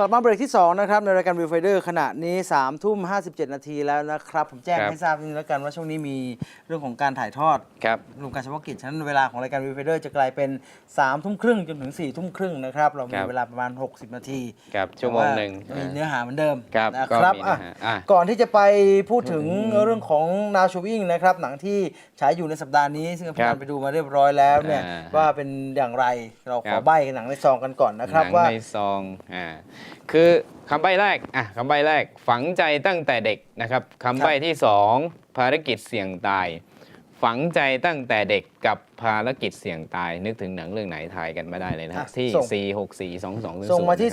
กลับมาเบรกที่ 2 นะครับ ในรายการวิวไฟเดอร์ขณะนี้3ทุ่ม57นาทีแล้วนะครับ ผมแจ้งครับให้ทราบนิดนึงแล้วกันว่าช่วงนี้มีเรื่องของการถ่ายทอดครับรวมการเฉพาะกิจฉะนั้นเวลาของรายการวิวไฟเดอร์จะกลายเป็น3ทุ่มครึ่งจนถึง4ทุ่มครึ่งนะครับ เราคมีรับเวลาประมาณ 60 นาทีครับชั่วโมงหนึ่งแต่ว่ามีเนื้อหาเหมือนเดิมครับนะก็ครับมีอะเนื้อหาอะก่อนที่จะไปพูดถึงเรื่องของนาโชวิงนะครับหนังที่ฉายอยู่ในสัปดาห์นี้ ซึ่งพี่ครันับนไปดูมาเรียบร้อยแล้วเนี่ยอ่าว่าเป็นอย่างไรเราขครัอบใบ้หนังในซองกันก่อนนะครับหนังว่าในซองอ่าคือคำใบ้แรกอะคำใบ้แรกฝังใจตั้งแต่เด็กนะครับคำใบ้ที่สองภารกิจเสี่ยงตาย ฝังใจตั้งแต่เด็กกับภารกิจเสี่ยงตาย นึกถึงหนังเรื่องไหนทายกันมาได้เลยนะครับอะที่ส่ง4 6 4 2 2 0ส่งมาที่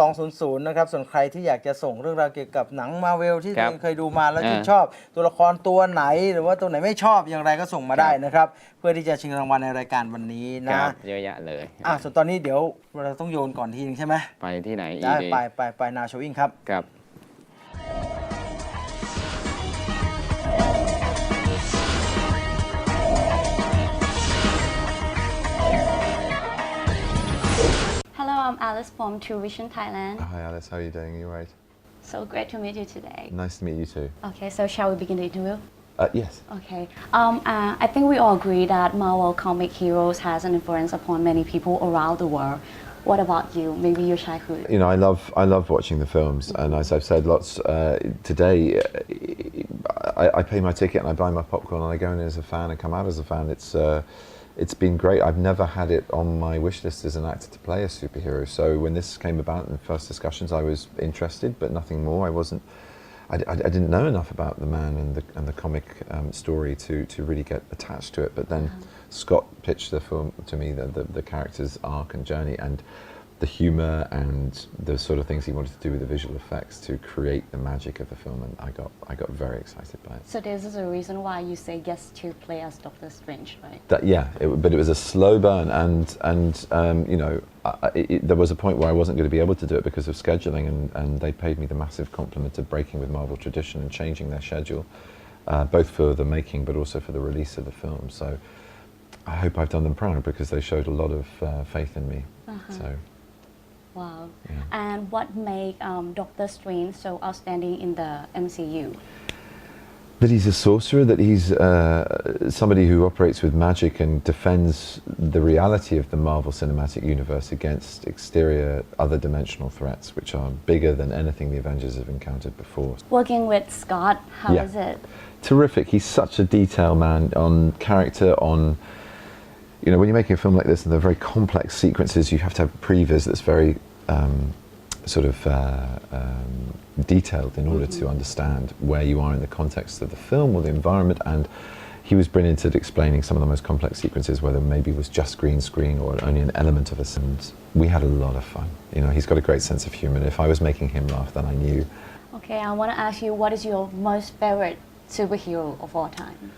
4642200 นะครับ ส่วนใครที่อยากจะส่งเรื่องราวเกี่ยวกับหนังมาเวลที่ครับเคยดูมาแล้วอ่าที่นชอบ ตัวละครตัวไหนหรือว่าตัวไหนไม่ชอบอย่างไรก็ส่งมาได้นะครับ เพื่อที่จะชิงรางวัลในรายการวันนี้คนะรับเยอะแยะเลยอะส่วนตอนนี้เดี๋ยวเราต้องโยนก่อนทีนึงใช่ไหมไปที่ไหนอีได้ดีไปไปไปนาโชวิงครับครับ I'm Alice from True Vision Thailand. Hi Alice, how are you doing? You right? So great to meet you today. Nice to meet you too. Okay, so shall we begin the interview? Uh, yes. Okay. Um, uh, I think we all agree that Marvel comic heroes has an influence upon many people around the world. What about you? Maybe your childhood. You know, I love I love watching the films, and as I've said lots uh, today, I, I pay my ticket and I buy my popcorn and I go in as a fan and come out as a fan. It's uh, it's been great. I've never had it on my wish list as an actor to play a superhero. So when this came about in the first discussions, I was interested, but nothing more. I wasn't. I, I, I didn't know enough about the man and the and the comic um, story to to really get attached to it. But then Scott pitched the film to me, the, the the character's arc and journey, and the humor and the sort of things he wanted to do with the visual effects to create the magic of the film, and I got I got very excited by it. So this is the reason why you say yes to play as Doctor Strange, right? That yeah, it, but it was a slow burn, and and um, you know, I, it, there was a point where I wasn't going to be able to do it because of scheduling, and, and they paid me the massive compliment of breaking with Marvel tradition and changing their schedule, uh, both for the making but also for the release of the film. So I hope I've done them proud because they showed a lot of uh, faith in me. So Wow. Yeah. And what make um, Doctor Strange so outstanding in the MCU? that he's a sorcerer, that he's uh, somebody who operates with magic and defends the reality of the Marvel Cinematic Universe against exterior, other dimensional threats, which are bigger than anything the Avengers have encountered before. Working with Scott, how is Yeah. it? Terrific. He's such a detail man on character, on you know, when you're making a film like this and they're very complex sequences, you have to have a previs that's very um, sort of uh, um, detailed in order to understand where you are in the context of the film or the environment. And he was brilliant at explaining some of the most complex sequences, whether maybe it was just green screen or only an element of a And we had a lot of fun. You know, he's got a great sense of humor. And if I was making him laugh, then I knew Okay, I want to ask you, what is your most favorite superhero of all time?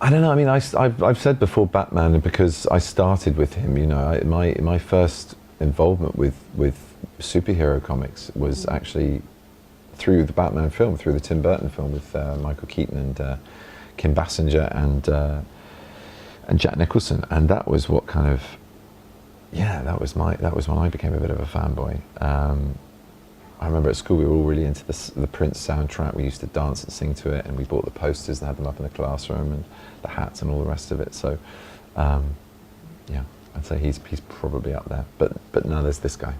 I don't know. I mean, I, have I've said before Batman because I started with him. You know, I, my my first involvement with with superhero comics was actually through the Batman film, through the Tim Burton film with uh, Michael Keaton and uh, Kim Basinger and uh, and Jack Nicholson, and that was what kind of yeah, that was my that was when I became a bit of a fanboy. Um, I remember at school we were all really into the Prince soundtrack. We used to dance and sing to it, and we bought the posters and had them up in the classroom, and the hats and all the rest of it. So, um, yeah, I'd say he's he's probably up there. But but now there's this guy.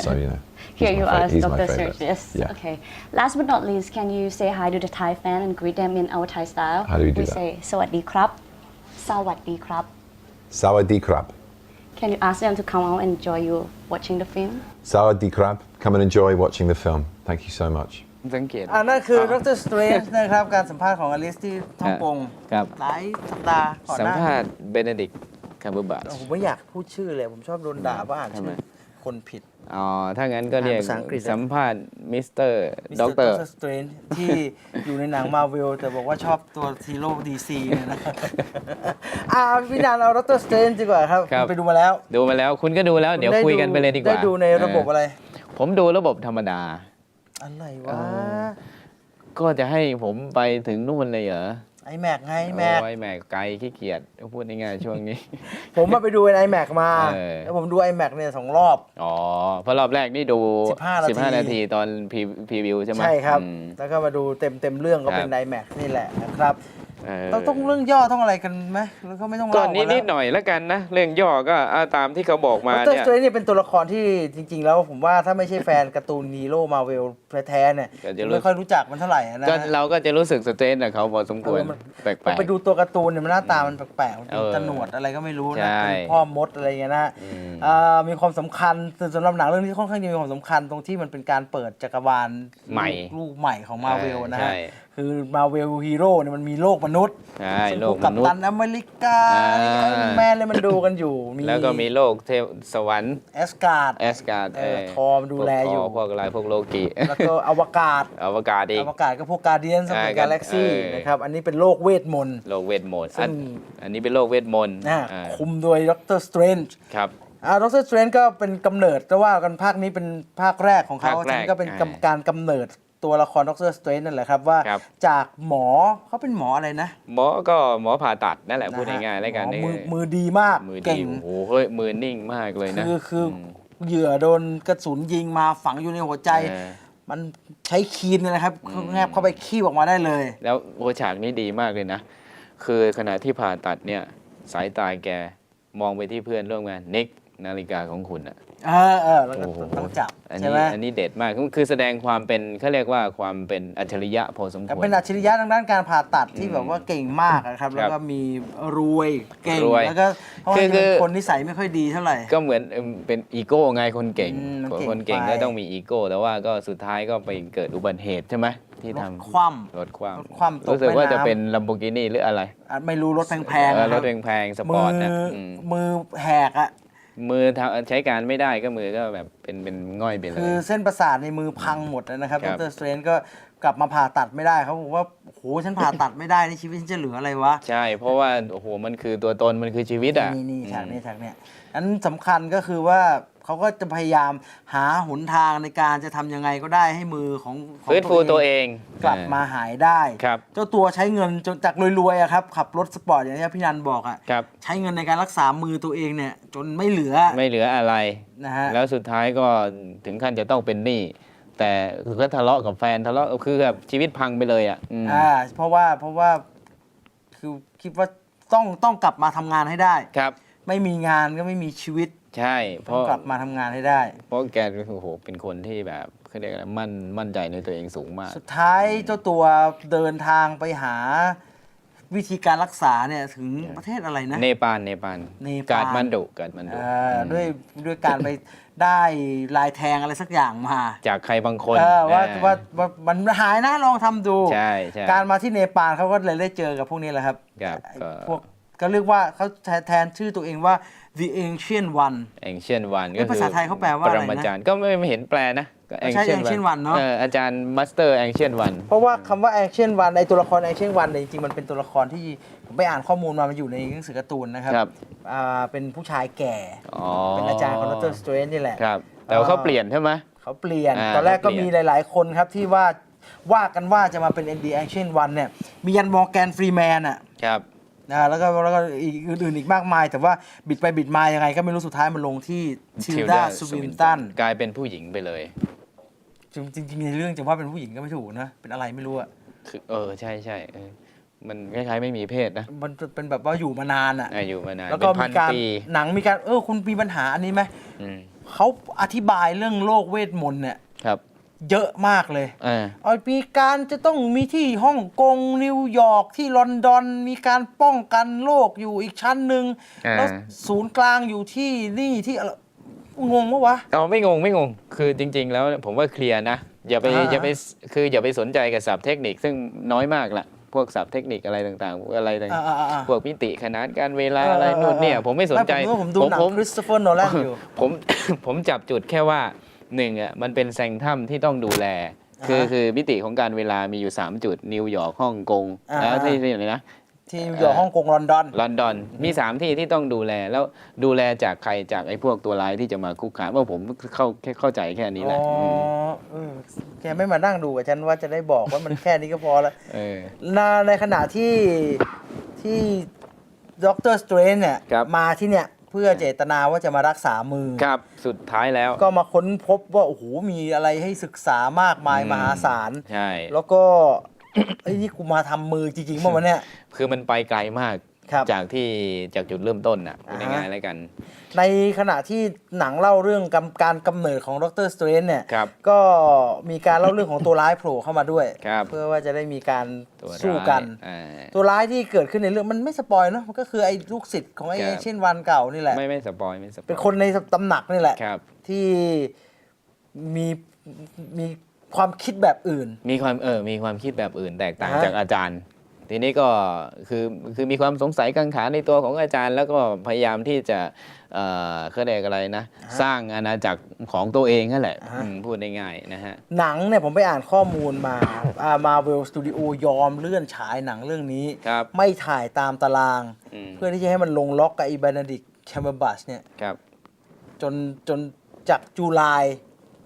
So you know. Here you are, Dr. Sergius. Yeah. Okay. Last but not least, can you say hi to the Thai fan and greet them in our Thai style? How do we do we that? We say "Sawadee krap," "Sawadee krap," "Sawadee krap." Can you ask them to come out and enjoy you watching the film? Sawadee krab. Come and enjoy watching the film. Thank you so much. สังเกต อันนั้นคือดรสเตรนจ์นะครับ การสัมภาษณ์ของอลิสที่ฮ่องกงครับ หลายสัปดาห์ก่อนสัหมน้าภาษณ์เบเนดิกคัมเบอร์บัต ผมไม่อยากพูดชื่อเลย ผมชอบโดนด่าว่าอ่านทำไมชื่อคนผิด อ๋อ ถ้างั้นก็เรียก อ่านภาษาอังกฤษได้สัมภาษณ์มิสเตอร์ด็อกเตอร์ สเตรนจ์ที่อยู่ในหนังมาเวลแต่บอกว่าชอบตัวซีโร่ดีซีเนี่ยนะ อ่าพี่นานเอาดรสเตรนจ์ดีกว่าครับครับ ไปดูมาแล้วดูมาแล้วคุณก็ดูแล้วเดี๋ยวได้คุยกันไปเลยดีกว่าได้ดูในระบบอะไรเผมดูระบบธรรมดา อะไรเอวะอก็จะให้ผมไปถึงนู่นเลยเหรอ ไอแม็กไงไอแม็กโอ้ยแม็กไกลขี้เกียจพูดง่ายๆช่วงนี้ ผมมาไปดูไอแม็กมา เออ แล้วผมดูไอแม็กเนี่ยสองรอบ อ๋อเพราะรอบแรกนี่ดู15นาที 15นาทีตอนพรีพรีวิวใช่ไหมใช่ครับ อืม แล้วก็มาดูเต็มเต็มๆเรื่องก็เป็นครับ ไอแม็กนี่แหละนะครับ เออเราต้องเรื่องย่อต้องอะไรกันไหมแล้วก็ไม่ต้องก็เล่านิดนิดๆหน่อยแล้วกันนะ เรื่องย่อก็เอาตามที่เขาบอกมามาเตอร์เนี่ยสเตรนเนี่ยเป็นตัวละครที่จริง ๆ แล้วผมว่าถ้าไม่ใช่แฟนการ์ตูนฮีโร่มาเวลแท้ๆเนี่ยก็จะรู้ ไม่ค่อยรู้จักมันเท่าไหร่นะก็เราก็จะรู้สึกสเตนกับเขาพอสมควรเออมันแปลกพอไปดูตัวการ์ตูนเนี่ยมันหน้าตามันแปลกๆมันเป็นเออตะหนวดอะไรก็ไม่รู้ใช่ นะเป็นพ่อมดอะไรเงี้ยนะอืมอ่ามีความสำคัญสำหรับหนังเรื่องนี้ค่อนข้างจะมีความสำคัญตรงที่มันเป็นการเปิดจักรวาลใหม่ ลูกใหม่ของมาเวลนะใช่ฮะ คือมาเวลฮีโร่เนี่ยมันมีโลกมนุษย์ใช่ซึ่งโลพกวมกัปนุษตันย์อเมริกาอ่าแมนเลยมันดูกันอยู่ แล้วก็มีโลกเทวสวรรค์แอสการ์ดแอสการ์ดเออทอมดูแลอยู่พวกอะไรพวกโลกิแล้วก็อวกาศอวกาศอีกอวกาศก็พวกการเดียนสอ่ามัยกาแล็กซี่เออนะครับอันนี้เป็นโลกเวทมนต์โลกเวทมนต์ซึ่อันงอันนี้เป็นโลกเวทมนต์นะอ่าคุมโดยด็อกเตอร์สเตรนจ์ครับอ่าด็อกเตอร์สเตรนจ์ก็เป็นกำเนิดแต่ว่ากันภาคนี้เป็นภาคแรกของเขาภาคแรกซึ่งก็เป็นอ่ากำการกำเนิด ตัวละครด็อกเตอร์สเตรนจ์นั่นแหละครับว่าครับ จากหมอเขาเป็นหมออะไรนะหมอก็หมอผ่าตัดนั่นแหละพูดนะฮะง่ายๆแล้วกันหมอนี่มือมือดีมากมือดีเก่ง โอ้โหเฮ้ยมือนิ่งมากเลยนะคือคืออม เหยื่อโดนกระสุนยิงมาฝังอยู่ในหัวใจ เออ มันใช้ครีมเนี่ยนะครับแงบเข้าไปคีบออกมาได้เลย แล้วโอฉากนี้ดีมากเลยนะ คือขณะที่ผ่าตัดเนี่ย สายตาแกมองไปที่เพื่อนร่วมงานนิกนาฬิกาของคุณอะ เออเออแล้วก็โอ้โหต้องจับอันใช่นี้ไหมอันนี้เด็ดมากคือคือแสดงความเป็นเขาเรียกว่าความเป็นอัจฉริยะพอสมคแต่วร เป็นอัจฉริยะทางด้านการผ่าตัดที่อืมแบบว่าเก่งมากอะครับครับ แล้วก็มีรวยเก่งรวยแล้วก็เพราะว่าคือคือ เป็นคนนิสัยไม่ค่อยดีเท่าไหร่ ก็เหมือนเอิ่มเป็นอีโก้ไงคนเก่ง อืมมันเก่งคนเก่งไป ก็ต้องมีอีโก้ แต่ว่าก็สุดท้ายก็ไปเกิดอุบัติเหตุใช่ไหมที่รถทำคว่รถคว่รถคว่ำตกรู้สึกว่าแม่น้ำ จะเป็นลัมโบกินีหรืออะไรำอะไม่รู้รถแพงๆเออนะครรัถบแพงๆสปมือร์ตอนะมมือแหกอะ มือทำใช้การไม่ได้ก็มือก็แบบเป็นเป็นง่อยไปเลคือยเส้นประสาทในมือพังหมดนะครับคดรับรสเตรนก็กลับมาผ่าตัดไม่ได้เขาบอกว่าโอ้โหฉันผ่าตัดไม่ได้ในชีวิตฉันจะเหลืออะไรวะ ใช่ เพราะว่าโอ้โหมันคือตัวตนมันคือชีวิตอะ นี่นี่อืมฉากนี้ฉากเนี้ยอันสำคัญก็คือว่า เขาก็จะพยายามหาหนทางในการจะทำยังไงก็ได้ให้มือของของฟื้นฟูตัวเองกลับมาหายได้ ครับ เจ้าตัวใช้เงินจนจากรวยๆอะครับขับรถสปอร์ตอย่างที่พี่นันบอกอะครับ ใช้เงินในการรักษามือตัวเองเนี่ยจนไม่เหลือไม่เหลืออะไร นะฮะ แล้วสุดท้ายก็ถึงขั้นจะต้องเป็นหนี้แต่คือก็ทะเลาะกับแฟนทะเลาะคือแบบชีวิตพังไปเลยอะอืมอ่าเพราะว่าเพราะว่าคือคิดว่าต้องต้องกลับมาทำงานให้ได้ ครับ ไม่มีงานก็ไม่มีชีวิต ใช่เพต้องราะกลับมาทำงานให้ได้ เพราะแกโอ้โหเป็นคนที่แบบเขาเรียกอะไรมั่นมั่นใจในตัวเองสูงมาก สุดท้ายเจ้าตัวเดินทางไปหาวิธีการรักษาเนี่ยถึงประเทศอะไรนะ เนปาลเนปาลเนปาล กาดมันดุกาดมันดุเอ่อด้วยด้วยการไปได้ลายแทงอะไรสักอย่างมาจากใครบางคนเออว่าเออว่าว่ามันหายนะลองทำดู ใช่ใช่การมาที่เนปาลเขาก็เลยได้เจอกับพวกนี้แหละครับครับก็พวกก็เรียกว่าเขาแทนชื่อตัวเองว่า the ancient one แองเชียนวันเอ้ก็ยคือภาษาไทยเขาแปลว่าอะไรนะปรมาจารย์ก็ไม่ไม่เห็นแปลนะก็ใช่ Ancient One เนอะอออาจารย์มัสเตอร์แองเชียนวันเพราะว่าคำว่า ancient one ในตัวละคร ancient one เนี่ยจริงๆมันเป็นตัวละครที่ผมไปอ่านข้อมูลมามันอยู่ในหนังสือการ์ตูนนะครับครับอ่าเป็นผู้ชายแก่อ๋อเป็นอาจารย์ของดรสเตรนนี่แหละครับแต่ว่าเขาเปลี่ยนใช่ไหมเขาเปลี่ยนอ่าตอนแรกก็เขาเปลี่มียนหลายๆคนครับที่ว่าว่ากันว่าจะมาเป็น ND Ancient One เนี่ยมียันมอร์แกนฟรีแมนอะครับ นะแล้วก็แล้วก็อีกอื่นๆอีกมากมาย แต่ว่าบิดไปบิดมายังไง ก็ไม่รู้สุดท้ายมันลงที่ทิลดา Tilda สวินตันกลายเป็นผู้หญิงไปเลยจริงๆในเรื่องจะว่าเป็นผู้หญิงก็ไม่ถูกนะ เป็นอะไรไม่รู้อะคือเออใช่ใช่เออมันคล้ายๆไม่มีเพศนะมันเป็นแบบว่าอยู่มานานอะอายุมานานแล้วก็เป็นพัมีนการปีหนังมีการเออคุณมีปัญหาอันนี้ไหมอืมเขาอธิบายเรื่องโลกเวทมนต์เนี่ย ครับ เยอะมากเลยอ่าเอามีการจะต้องมีที่ฮ่องกงนิวยอร์กที่ลอนดอน มีการป้องกันโลกอยู่อีกชั้นหนึ่งอ่า แล้วศูนย์กลางอยู่ที่นี่ที่อะไรงงปะวะ เอาไม่งงไม่งง คือจริง ๆ แล้วผมว่าเคลียร์นะ อย่าไปอ่า อย่าไปคืออย่าไปสนใจกับศัพท์เทคนิคซึ่งน้อยมากละพวกศัพท์เทคนิคอะไรต่างๆพวกอะไรต่างอ่าอ่าอ่าๆพวกมิติขนาดการเวลาอะไรนู่นเนี่ย ผมไม่สนใจผมว่าผมดูหนังผมคริสโตเฟอร์โนแลนอยู่ ผม ผมจับจุดแค่ว่า หนึ่งอะมันเป็นแซงถ้ำที่ต้องดูแล คืออ่าฮะคือมิติของการเวลามีอยู่ 3 จุดนิวยอร์กฮ่องกงอ่า แล้วที่ที่ไหนนะที่นิวยอร์กฮ่องกงลอนดอน ลอนดอนมี 3 ที่ที่ต้องดูแลแล้วดูแลจากใครจากไอ้พวกตัวร้ายที่จะมาคุกคามว่าผมเข้าแค่เข้าใจแค่นี้แหละอ๋อมเออแกไม่มานั่งดูกับฉันว่าจะได้บอกว่ามันแค่นี้ก็พอแล้วเออ นาในขณะที่ที่ด็อกเตอร์สเตรนเนี่ย ครับ มาที่เนี่ย เพื่อเจตนาว่าจะมารักษามือ ครับสุดท้ายแล้ว ก็มาค้นพบว่าโอ้โหมีอะไรให้ศึกษามากมายอืม มหาศาล ใช่ แล้วก็ ไอ้ยนี่กูมาทำมือจริงๆเมื่อวันเนี้ย คือมันไปไกลมาก ครับจากที่จากจุดเริ่มต้นน่ะพูดอ่าฮะ ง่ายๆแล้วกัน ในขณะที่หนังเล่าเรื่องกำการกำเนิดของด็อกเตอร์สเตรนเนี่ย ครับก็มีการเล่าเรื่องของตัวร้ายโผล่เข้ามาด้วย ครับ เพื่อว่าจะได้มีการตัวสู้ร้ายกัน อ่า ตัวร้ายที่เกิดขึ้นในเรื่องมันไม่สปอยเนอะมันก็คือไอ้ลูกศิษย์ของไอ้ครับ เช่นวันเก่านี่แหละ ไม่ไม่สปอยไม่สปอยเป็นคนในตำหนักนี่แหละ ครับ ที่มีมีความคิดแบบอื่น มีความเออมีความคิดแบบอื่นแตกต่างอ่าฮะ จากอาจารย์ ทีนี้ก็คือคือมีความสงสัยกังขาในตัวของอาจารย์ แล้วก็พยายามที่จะเอ่อเขาเรียกอะไรนะ สร้างอาณาจักรของตัวเองนั่นแหละอ่าฮะอืมพูดได้ง่ายนะฮะ หนังเนี่ยผมไปอ่านข้อมูลมามาเวลสตูดิโอยอมเลื่อนฉายหนังเรื่องนี้ ครับไม่ถ่ายตามตาราง อืม เพื่อที่จะให้มันลงล็อกกับอีบ e นดิกแคมเบอร์บัสเนี่ยครับจนจนจากจุลาย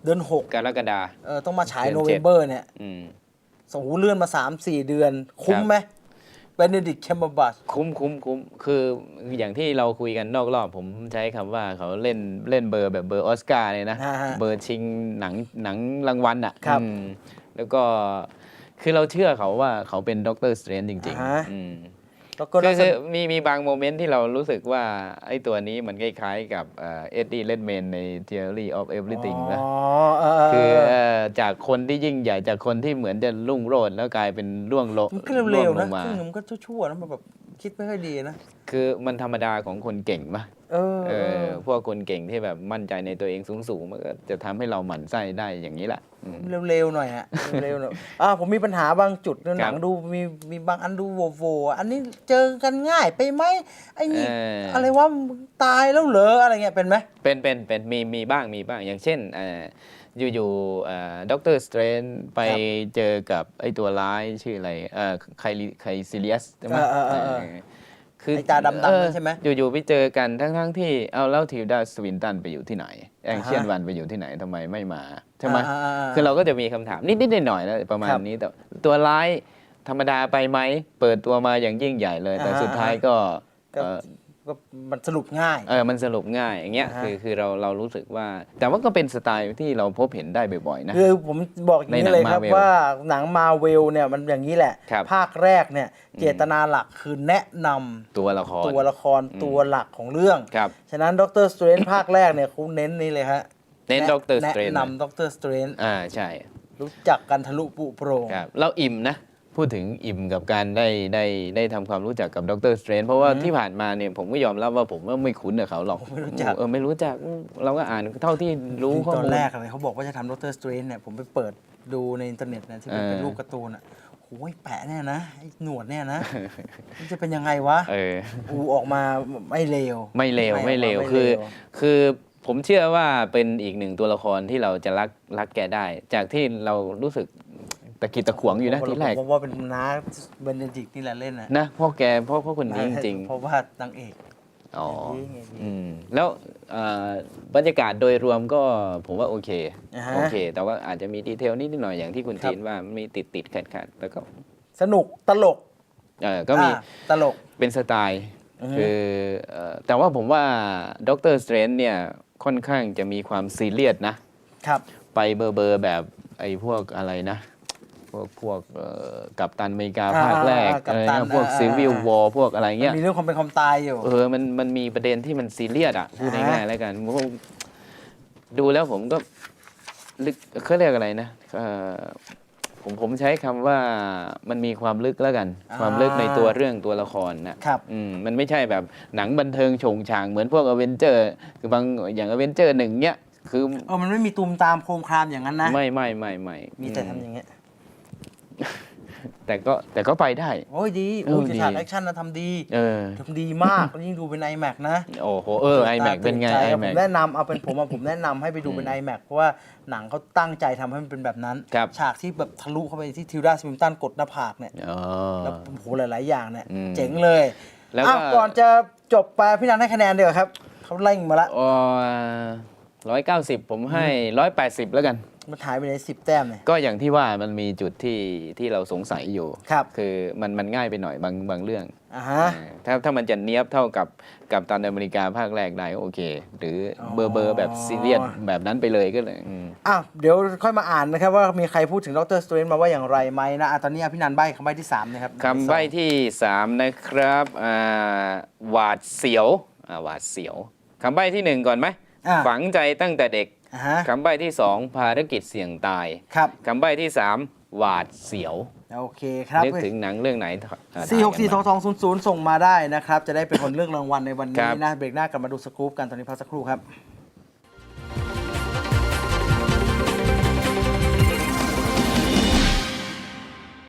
เดือนหกกรกฎา เออต้องมาฉายเดืโนอนเวเจ็ดม ber เนี่ย อืม โอ้โหเลื่อนมา 3 4 เดือน คุ้มครับไหมเบนดิกแคมเบอร์บัสคุ้มคุ้มคุ้มคืออย่างที่เราคุยกันนอกรอบ ผมใช้คำว่าเขาเล่นเล่นเบอร์แบบเบอร์ออสการ์เลยนะอ่าฮะเบอร์ชิงหนังหนังรางวัลอะครับอืมแล้วก็คือเราเชื่อเขาว่าเขาเป็นด็อกเตอร์สเตรนจริงอ่าฮะๆอืม แล้วก็ก็นักแสคือดงมีมีบางโมเมนต์ที่เรารู้สึกว่าไอ้ตัวนี้มันคล้ายๆกับเอ็ดดี้เลดเมนใน Theory of Everything นะอ๋อเออเออคือเอ่อจากคนที่ยิ่งใหญ่จากคนที่เหมือนจะรุ่งโรจน์แล้วกลายเป็นร่วงโลมันก็เร็วๆลนะงมาครึ่งหนึ่งมันก็ชั่วๆนะมันแบบ คิดไม่ค่อยดีนะ คือมันธรรมดาของคนเก่งปะเออเออพวกคนเก่งที่แบบมั่นใจในตัวเองสูงๆมันก็จะทำให้เราหมั่นไส้ได้อย่างนี้แหละอืม เร็วๆหน่อยฮะ เร็วๆหน่อยอ่าผมมีปัญหาบางจุดในหนังครับดูมีมีบางอันดูโวโวอันนี้เจอกันง่ายไปไหมไอ้นี่เอออ อะไรว่าตายแล้วเหรออะไรเงี้ยเป็นไหม เป็นเป็นเป็นมีมีบ้างมีบ้างอย่างเช่นเอ่อ อยู่ๆด็อกเตอร์สเตรนไปเจอกับไอ้ตัวร้ายชื่ออะไรเอ่อไคลิไคซิเลียสใช่ไหมเออเออเออเออคือไอ้ตาดำๆนั่นเออใช่ไหมอยู่ๆไปเจอกันทั้งๆที่เอาแล้วทิวดาสวินตันไปอยู่ที่ไหน แองเชียนอ่าฮะวันไปอยู่ที่ไหนทำไมไม่มาใช่ไหมอ่าอ่าอ่าคือเราก็จะมีคำถามนิดๆหน่อยๆนะประมาณครับนี้แต่ตัวร้ายธรรมดาไปไหม เปิดตัวมาอย่างยิ่งใหญ่เลย แต่อ่าฮะสุดท้ายก็ ก็เอ่อก็มันสรุปง่าย เออมันสรุปง่ายอย่างเงี้ยอ่าฮะ คือคือเราเรารู้สึกว่า แต่ว่าก็เป็นสไตล์ที่เราพบเห็นได้บ่อยๆนะ คือผมบอกอย่างในนี้หนังเลยครับ Marvel ว่าหนังมาเวลเนี่ยมันอย่างนี้แหละ ครับ ภาคแรกเนี่ยเจตนาหลักคือแนะนำตัวละคร ตัวละครตัวหลักของเรื่อง ครับฉะนั้นด็อกเตอร์สเตรนภาคแรกเนี่ยเขาเน้นนี่เลยฮะเน้นแะ Doctor Strange แนะนำด็อกเตอร์สเตรนอ่าใช่รู้จักกันทะลุปุโปรง ครับเราอิ่มนะ พูดถึงอิ่มกับการได้ได้ได้ทำความรู้จักกับดรสเตรนเพราะว่าที่ผ่านมาเนี่ยผมก็ยอมรับว่าผมว่าไม่คุ้นกับเขาหรอกไม่รู้จัก เออไม่รู้จักเราก็อ่านเท่าที่รู้ข้อตอนมูล แรกอะไรเขาบอกว่าจะทำด็อกเตอร์สเตรนเนี่ยผมไปเปิดดูในอินเทอร์เน็ตนะที่มันเป็นเออรูปการ์ตูนอะโอ้ยแปะเนี่ยนะไอ้หนวดเนี่ยนะ มันจะเป็นยังไงวะเออ อูออกมาไม่เลวไม่เลวไม่เลวไม่เลวคือ คือผมเชื่อว่าเป็นอีกหนึ่งตัวละครที่เราจะรักรักแกได้ จากที่เรารู้สึก ตะกิดตะขวงอยู่นะผมที่แรกผมว่าเป็นน้าเบนเดดิกนี่แหละเล่นนะนะเพ่อแกเพ่อพ่อคนนี้จริงเพราะว่านางเอกๆอ๋ออย่างนี้อย่างนี้อืมแล้วเอ่อบรรยากาศโดยรวมก็ผมว่าโอเคอ่าฮะโอเค แต่ว่าอาจจะมีดีเทลนิดหน่อยอย่างที่คุณครับจีนว่ามีติดติดขัดขัดๆแล้วก็สนุกตลกเออก็มีอ่าตลกเป็นสไตล์อือฮึคือเอ่อแต่ว่าผมว่าด็อกเตอร์สเตรนเนี่ยค่อนข้างจะมีความซีเรียสนะครับ ไปเบอร์เบอร์แบบไอ้พวกอะไรนะพ วกพวกเอ่อกัปตันอเมริกาอ่าภาคแรกอ่ากัอะไรปตันเงี้ยพวกอ่าซีวิลอ่า วอพวกอะไรเงี้ย มีเรื่องความเป็นความตายอยู่ เออ มัน มันมีประเด็นที่มันซีเรียสอะ พูดอ่า ง่ายๆแล้วกันผมก็ดูแล้วผมก็ลึกเขาเรียกอะไรนะเอ่อผมผมใช้คำว่ามันมีความลึกแล้วกัน ความลึกในตัวเรื่องตัวละครนะ ครับ อืมมันไม่ใช่แบบหนังบันเทิงโฉงฉางเหมือนพวกอเวนเจอร์ คือบางอย่างอเวนเจอร์หนึ่งเนี้ยคือเออมันไม่มีตูมตามโคมครามอย่างนั้นนะ ไม่ไม่ไม่ไม่มีแต่อืทำอย่างเงี้ย แต่ก็แต่ก็ไปได้ โอ้ยดีเอโอ้อยดี ฉากแอคชั่นนะทำดีเออ ทำดีมากยิ่งดูเป็น iMac นะโอ้โห เออ iMac เป็นไงตื่ใจครับผ iMac มแนะนำเอาเป็นผมอะผมแนะนำให้ไปดูเป็น iMac เพราะว่าหนังเขาตั้งใจทำให้มันเป็นแบบนั้น ครับ ฉากที่แบบทะลุเข้าไปที่ทิวดาสมิมตันกดหน้าผากเนี่ย อ๋อ แล้วโอ้โหหลาย ๆ อย่างเนี่ย อืมเจ๋งเลยแล้วก็ อ้าวก่อนจะจบไปพี่นันให้คะแนนเดียวาครับ เขาเร่งมาละร้อยเก้าสิบผมให้ร้อยแปดสิบแล้วกัน มันหายไปในสิบแต้มเนี่ยก็อย่างที่ว่ามันมีจุดที่ที่เราสงสัยอยู่ครับคือมันมันง่ายไปหน่อยบางบางเรื่องอ่าฮะเออถ้าถ้ามันจะเนี้ยบเท่ากับกับตอนอเมริกาภาคแรกได้ก็โอเค หรือออเบอร์เบอร์แบบซีเรียสแบบนั้นไปเลยก็เลยอืมอ้าวเดี๋ยวค่อยมาอ่านนะครับ ว่ามีใครพูดถึงดรสเตรนมาว่าอย่างไรไหมนะอะตอนนี้พี่นันใบคำใบที่สามนะครับคำใบ้ที่ 3 นะครับอ่าหวาดเสียวอ่าหวาดเสียวคำใบ้ที่ 1 ก่อนไหม อะ ฝังใจตั้งแต่เด็ก อ่าฮะคำใบ้ที่ 2 ภารกิจเสี่ยงตายครับ คำใบ้ที่ 3 หวาดเสียวโอเคครับนึกถึงหนังเรื่องไหนอ่าสี่หกสี่สถ่าอยงนสองศูนย์ศูนย์ส่งมาได้นะครับ จะได้เป็นคนเลือกรางวัลในวันครันี้บนะ เบรกหน้ากลับมาดูสกู๊ปกัน ตอนนี้พักสักครู่ครับ